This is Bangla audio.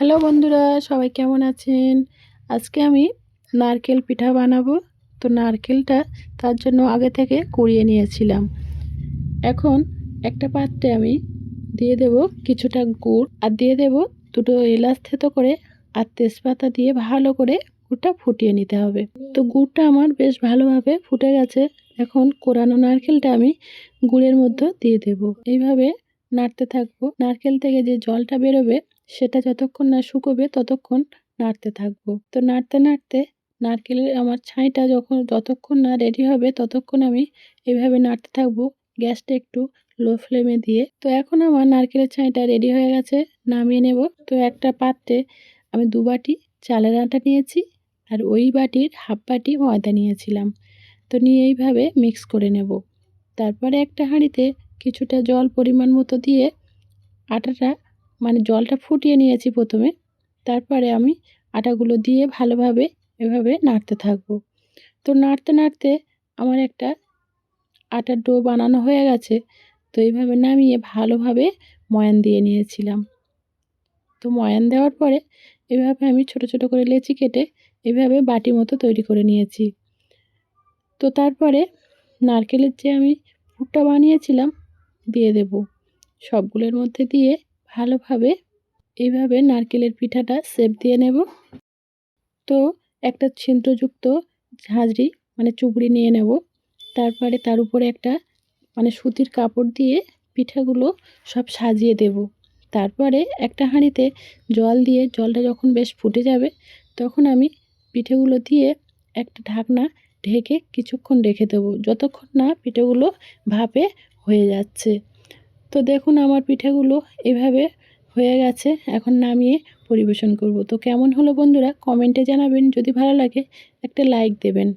হ্যালো বন্ধুরা, সবাই কেমন আছেন? আজকে আমি নারকেল পিঠা বানাবো। তো নারকেলটা তার জন্য আগে থেকে কুড়িয়ে নিয়েছিলাম। এখন একটা পাত্রে আমি দিয়ে দেব কিছুটা গুড় আর দিয়ে দেব দুটো এলাচ থেতো করে আর তেজপাতা দিয়ে ভালো করে গুড়টা ফুটিয়ে নিতে হবে। তো গুড়টা আমার বেশ ভালোভাবে ফুটে গেছে। এখন কোরানো নারকেলটা আমি গুড়ের মধ্যে দিয়ে দেব। এইভাবে নাড়তে থাকব। নারকেল থেকে যে জলটা বেরোবে, সেটা যতক্ষণ না শুকোবে ততক্ষণ নাড়তে থাকব। তো নাড়তে নাড়তে নারকেলের আমার ছাইটা যখন যতক্ষণ না রেডি হবে ততক্ষণ আমি এভাবে নাড়তে থাকব গ্যাসটা একটু লো ফ্লেমে দিয়ে। তো এখন আমার নারকেলের ছাইটা রেডি হয়ে গেছে, নামিয়ে নেব। তো একটা পাত্রে আমি দু বাটি চালের আটা নিয়েছি আর ওই বাটির হাফ বাটি ময়দা নিয়েছিলাম। তো নিয়ে এইভাবে মিক্স করে নেব। তারপরে একটা হাঁড়িতে কিছুটা জল পরিমাণ মতো দিয়ে আটাটা মানে জলটা ফুটিয়ে নিয়েছি প্রথমে। তারপরে আমি আটাগুলো দিয়ে ভালোভাবে এভাবে নাড়তে থাকব। তো নাড়তে নাড়তে আমার একটা আটার ডো বানানো হয়ে গেছে। তো এইভাবে নামিয়ে ভালোভাবে ময়ান দিয়ে নিয়েছিলাম। তো ময়ান দেওয়ার পরে এভাবে আমি ছোট ছোট করে লেচি কেটে এভাবে বাটি মতো তৈরি করে নিয়েছি। তো তারপরে নারকেলের যে আমি পুরটা বানিয়েছিলাম দিয়ে দেব। সবগুলোর মধ্যে দিয়ে ভালোভাবে এইভাবে নারকেলের পিঠাটা সেপ দিয়ে নেব। তো একটা ছিদ্রযুক্ত ঝাঁঝরি মানে চুবড়ি নিয়ে নেব। তারপরে তার উপরে একটা মানে সুতির কাপড় দিয়ে পিঠাগুলো সব সাজিয়ে দেব। তারপরে একটা হাঁড়িতে জল দিয়ে, জলটা যখন বেশ ফুটে যাবে, তখন আমি পিঠেগুলো দিয়ে একটা ঢাকনা ঢেকে কিছুক্ষণ রেখে দেবো। যতক্ষণ না পিঠেগুলো ভাপে হয়ে যাচ্ছে। তো দেখুন আমার পিঠেগুলো এভাবে হয়ে গেছে। এখন নামিয়ে পরিবেশন করব। তো কেমন হলো বন্ধুরা? কমেন্টে জানাবেন। যদি ভালো লাগে, একটা লাইক দেবেন।